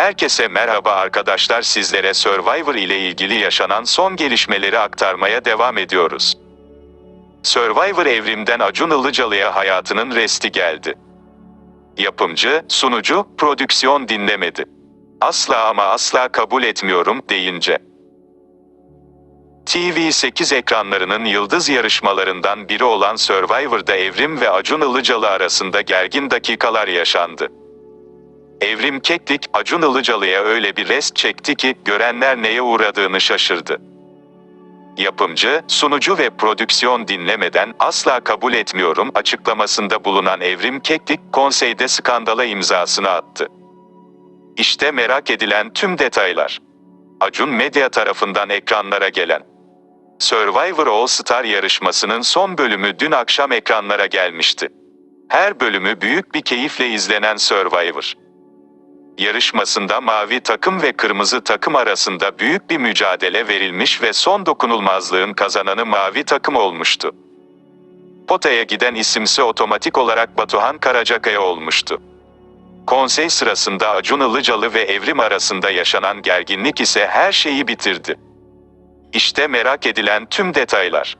Herkese merhaba arkadaşlar sizlere Survivor ile ilgili yaşanan son gelişmeleri aktarmaya devam ediyoruz. Survivor evrimden Acun Ilıcalı'ya hayatının resti geldi. Yapımcı, sunucu, prodüksiyon dinlemedi. Asla ama asla kabul etmiyorum deyince. TV8 ekranlarının yıldız yarışmalarından biri olan Survivor'da Evrim ve Acun Ilıcalı arasında gergin dakikalar yaşandı. Evrim Keklik, Acun Ilıcalı'ya öyle bir rest çekti ki, görenler neye uğradığını şaşırdı. Yapımcı, sunucu ve prodüksiyon dinlemeden asla kabul etmiyorum açıklamasında bulunan Evrim Keklik, konseyde skandala imzasını attı. İşte merak edilen tüm detaylar. Acun Medya tarafından ekranlara gelen Survivor All Star yarışmasının son bölümü dün akşam ekranlara gelmişti. Her bölümü büyük bir keyifle izlenen Survivor yarışmasında mavi takım ve kırmızı takım arasında büyük bir mücadele verilmiş ve son dokunulmazlığın kazananı mavi takım olmuştu. Potaya giden isimse otomatik olarak Batuhan Karacakaya olmuştu. Konsey sırasında Acun Ilıcalı ve Evrim arasında yaşanan gerginlik ise her şeyi bitirdi. İşte merak edilen tüm detaylar.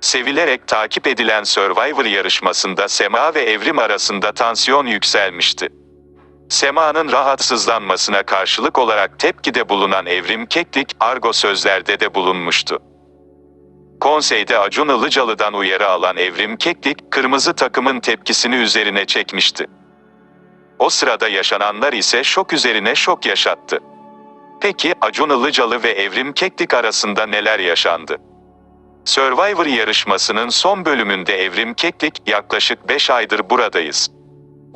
Sevilerek takip edilen Survivor yarışmasında Sema ve Evrim arasında tansiyon yükselmişti. Sema'nın rahatsızlanmasına karşılık olarak tepkide bulunan Evrim Keklik, argo sözlerde de bulunmuştu. Konseyde Acun Ilıcalı'dan uyarı alan Evrim Keklik, kırmızı takımın tepkisini üzerine çekmişti. O sırada yaşananlar ise şok üzerine şok yaşattı. Peki Acun Ilıcalı ve Evrim Keklik arasında neler yaşandı? Survivor yarışmasının son bölümünde Evrim Keklik, yaklaşık 5 aydır buradayız.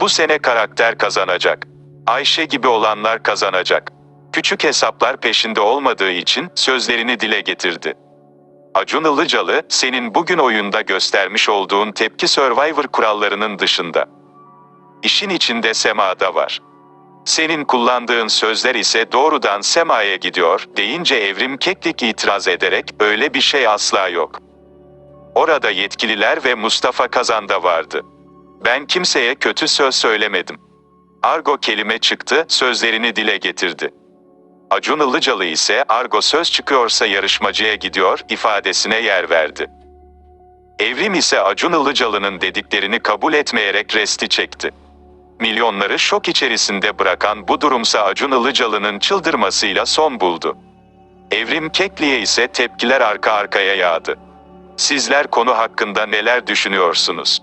Bu sene karakter kazanacak. Ayşe gibi olanlar kazanacak. Küçük hesaplar peşinde olmadığı için sözlerini dile getirdi. Acun Ilıcalı, senin bugün oyunda göstermiş olduğun tepki Survivor kurallarının dışında. İşin içinde Sema'da var. Senin kullandığın sözler ise doğrudan Sema'ya gidiyor, deyince Evrim Keklik itiraz ederek, öyle bir şey asla yok. Orada yetkililer ve Mustafa Kazan da vardı. Ben kimseye kötü söz söylemedim. Argo kelime çıktı, sözlerini dile getirdi. Acun Ilıcalı ise argo söz çıkıyorsa yarışmacıya gidiyor ifadesine yer verdi. Evrim ise Acun Ilıcalı'nın dediklerini kabul etmeyerek resti çekti. Milyonları şok içerisinde bırakan bu durumsa Acun Ilıcalı'nın çıldırmasıyla son buldu. Evrim Kekli'ye ise tepkiler arka arkaya yağdı. Sizler konu hakkında neler düşünüyorsunuz?